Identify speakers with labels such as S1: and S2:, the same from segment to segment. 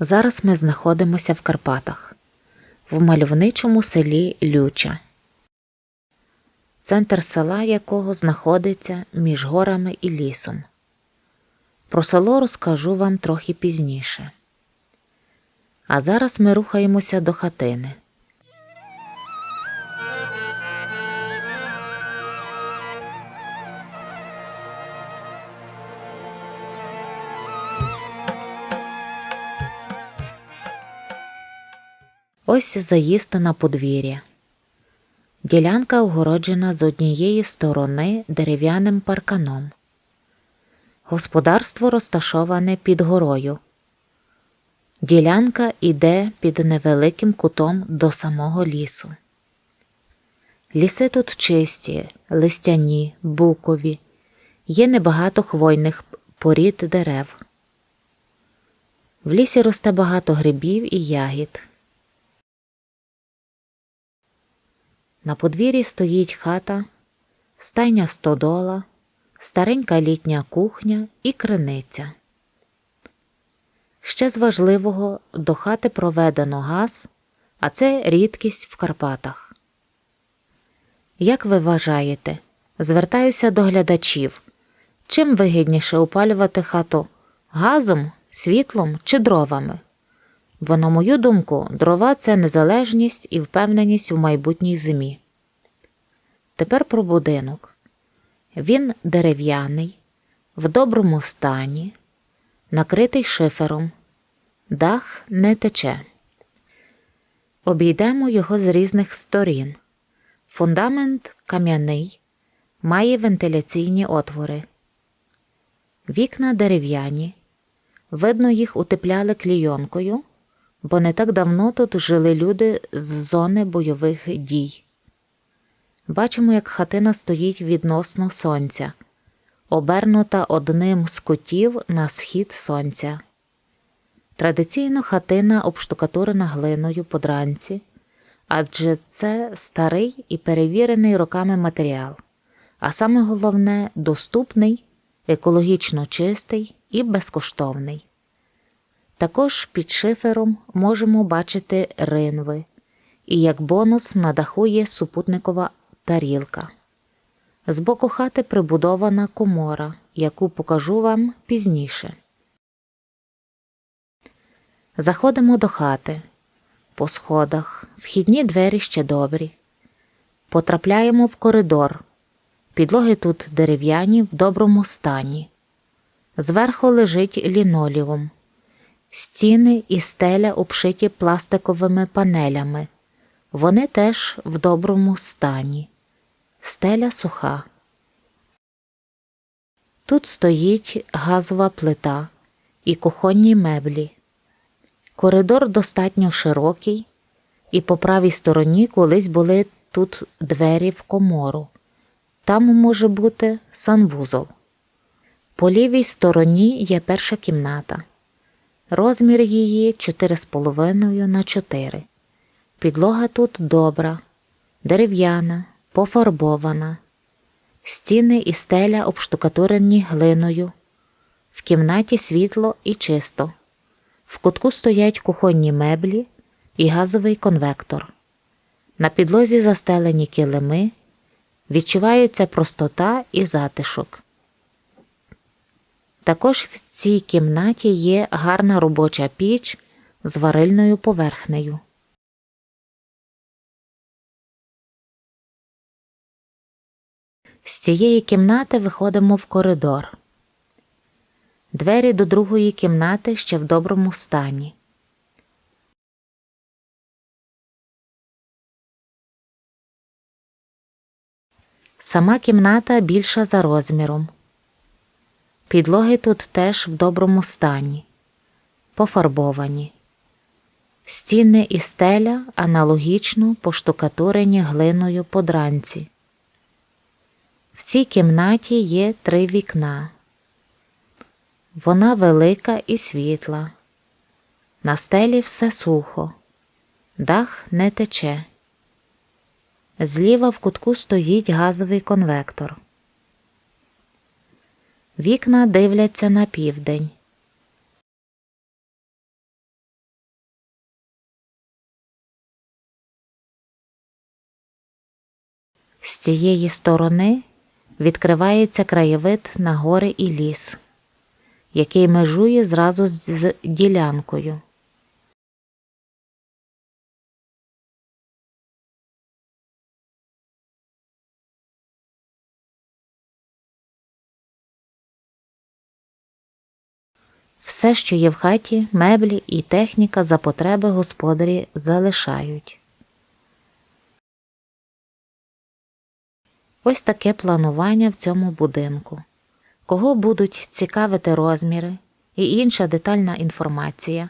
S1: Зараз ми знаходимося в Карпатах, в мальовничому селі Люча, центр села якого знаходиться між горами і лісом. Про село розкажу вам трохи пізніше. А зараз ми рухаємося до хатини. Ось заїзд на подвір'я. Ділянка огороджена з однієї сторони дерев'яним парканом. Господарство розташоване під горою. Ділянка іде під невеликим кутом до самого лісу. Ліси тут чисті, листяні, букові, є небагато хвойних порід дерев. В лісі росте багато грибів і ягід. На подвір'ї стоїть хата, стайня стодола, старенька літня кухня і криниця. Ще з важливого до хати проведено газ, а це рідкість в Карпатах. Як ви вважаєте, звертаюся до глядачів, чим вигідніше опалювати хату газом, світлом чи дровами? Бо, на мою думку, дрова це незалежність і впевненість у майбутній зимі. Тепер про будинок. Він дерев'яний, в доброму стані, накритий шифером, дах не тече. Обійдемо його з різних сторін. Фундамент кам'яний, має вентиляційні отвори. Вікна дерев'яні. Видно, їх утепляли клійонкою, бо не так давно тут жили люди з зони бойових дій. Бачимо, як хатина стоїть відносно сонця, обернута одним з кутів на схід сонця. Традиційно хатина обштукатурена глиною подранці, адже це старий і перевірений роками матеріал, а саме головне доступний, екологічно чистий і безкоштовний. Також під шифером можемо бачити ринви, і як бонус на даху є супутникова тарілка. Збоку хати прибудована комора, яку покажу вам пізніше. Заходимо до хати. По сходах, вхідні двері ще добрі. Потрапляємо в коридор. Підлоги тут дерев'яні в доброму стані. Зверху лежить ліноліум. Стіни і стеля обшиті пластиковими панелями. Вони теж в доброму стані. Стеля суха. Тут стоїть газова плита і кухонні меблі. Коридор достатньо широкий, і по правій стороні колись були тут двері в комору. Там може бути санвузол. По лівій стороні є перша кімната. Розмір її 4,5 на 4. Підлога тут добра, дерев'яна, пофарбована, стіни і стеля обштукатурені глиною. В кімнаті світло і чисто. В кутку стоять кухонні меблі і газовий конвектор. На підлозі застелені килими, відчувається простота і затишок. Також в цій кімнаті є гарна робоча піч з варильною поверхнею. З цієї кімнати виходимо в коридор. Двері до другої кімнати ще в доброму стані. Сама кімната більша за розміром. Підлоги тут теж в доброму стані, пофарбовані. Стіни і стеля аналогічно поштукатурені глиною подранці. В цій кімнаті є три вікна. Вона велика і світла. На стелі все сухо, дах не тече. Зліва в кутку стоїть газовий конвектор. Вікна дивляться на південь. З цієї сторони відкривається краєвид на гори і ліс, який межує зразу з ділянкою. Все, що є в хаті, меблі і техніка за потреби господарі залишають. Ось таке планування в цьому будинку. Кого будуть цікавити розміри і інша детальна інформація,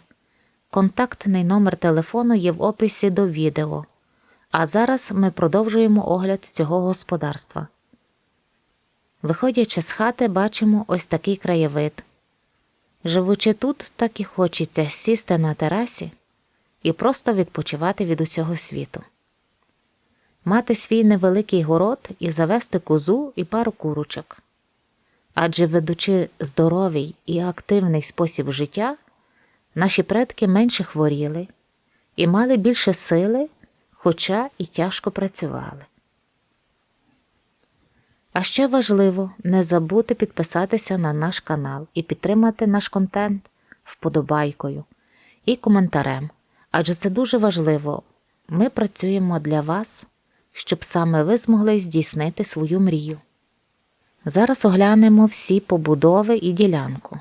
S1: контактний номер телефону є в описі до відео. А зараз ми продовжуємо огляд цього господарства. Виходячи з хати, бачимо ось такий краєвид. Живучи тут, так і хочеться сісти на терасі і просто відпочивати від усього світу. Мати свій невеликий город і завести козу і пару курочок. Адже ведучи здоровий і активний спосіб життя, наші предки менше хворіли і мали більше сили, хоча і тяжко працювали. А ще важливо не забути підписатися на наш канал і підтримати наш контент вподобайкою і коментарем, адже це дуже важливо. Ми працюємо для вас, щоб саме ви змогли здійснити свою мрію. Зараз оглянемо всі побудови і ділянку.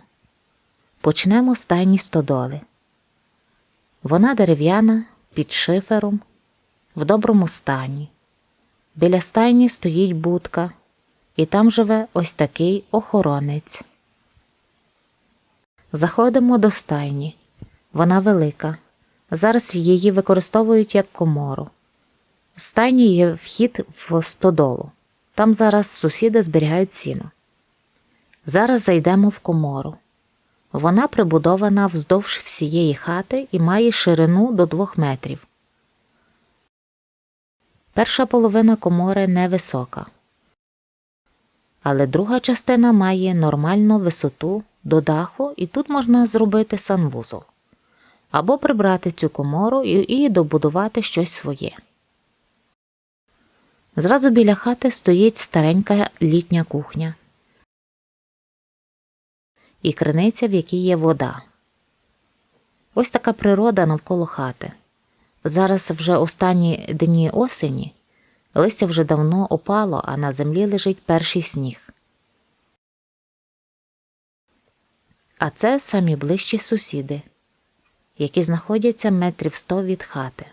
S1: Почнемо з тайні стодоли. Вона дерев'яна під шифером, в доброму стані. Біля стайні стоїть будка, і там живе ось такий охоронець. Заходимо до стайні. Вона велика. Зараз її використовують як комору. З стайні є вхід в стодолу. Там зараз сусіди зберігають сіно. Зараз зайдемо в комору. Вона прибудована вздовж всієї хати і має ширину до двох метрів. Перша половина комори невисока, але друга частина має нормальну висоту до даху, і тут можна зробити санвузол або прибрати цю комору і, добудувати щось своє. Зразу біля хати стоїть старенька літня кухня і криниця, в якій є вода. Ось така природа навколо хати. Зараз вже останні дні осені, листя вже давно опало, а на землі лежить перший сніг. А це самі ближчі сусіди, які знаходяться метрів сто від хати.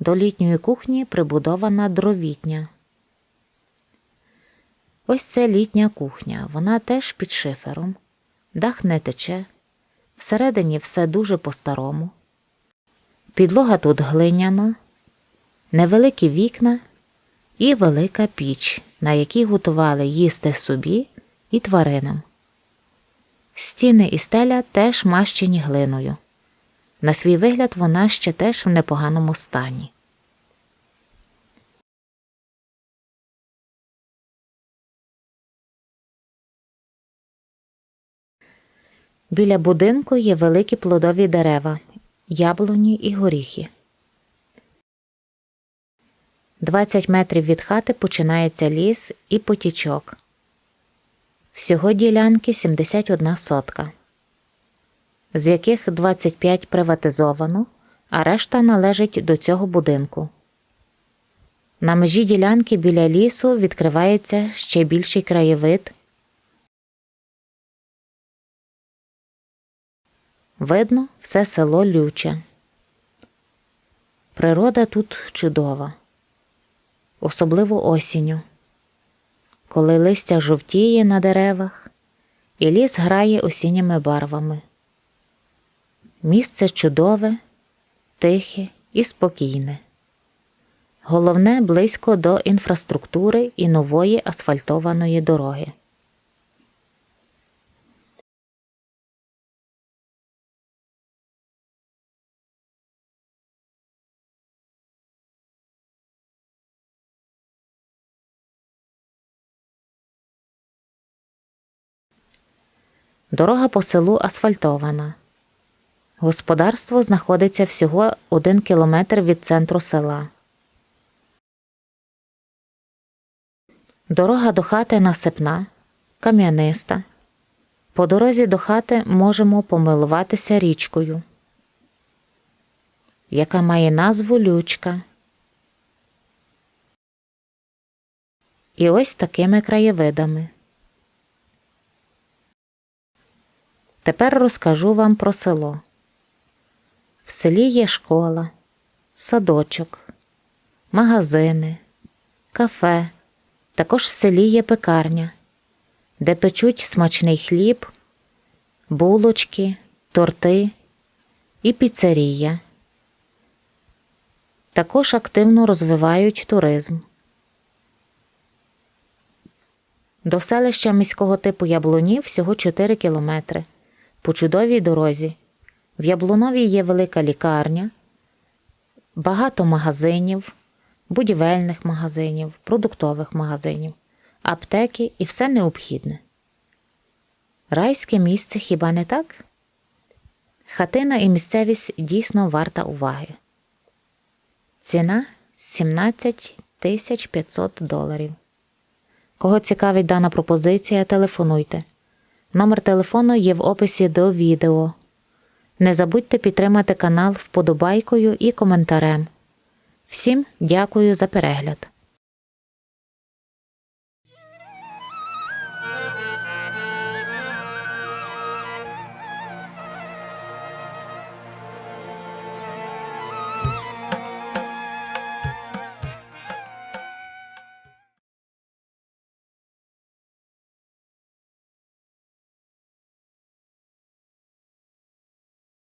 S1: До літньої кухні прибудована дровітня. Ось це літня кухня, вона теж під шифером, дах не тече, всередині все дуже по-старому. Підлога тут глиняна, невеликі вікна і велика піч, на якій готували їсти собі і тваринам. Стіни і стеля теж мащені глиною. На свій вигляд вона ще теж в непоганому стані. Біля будинку є великі плодові дерева, яблуні і горіхи. 20 метрів від хати починається ліс і потічок. Всього ділянки 71 сотка, з яких 25 приватизовано, а решта належить до цього будинку. На межі ділянки біля лісу відкривається ще більший краєвид. Видно все село Люче. Природа тут чудова, особливо осінню, коли листя жовтіє на деревах і ліс грає осінніми барвами. Місце чудове, тихе і спокійне. Головне близько до інфраструктури і нової асфальтованої дороги. Дорога по селу асфальтована. Господарство знаходиться всього один кілометр від центру села. Дорога до хати насипна, кам'яниста. По дорозі до хати можемо помилуватися річкою, яка має назву Лючка. І ось такими краєвидами. Тепер розкажу вам про село. В селі є школа, садочок, магазини, кафе. Також в селі є пекарня, де печуть смачний хліб, булочки, торти і піцерія. Також активно розвивають туризм. До селища міського типу Яблунів всього 4 кілометри по чудовій дорозі. В Яблунові є велика лікарня, багато магазинів, будівельних магазинів, продуктових магазинів, аптеки і все необхідне. Райське місце хіба не так? Хатина і місцевість дійсно варта уваги. Ціна 17 тисяч 500 доларів. Кого цікавить дана пропозиція, телефонуйте. Номер телефону є в описі до відео. Не забудьте підтримати канал вподобайкою і коментарем. Всім дякую за перегляд!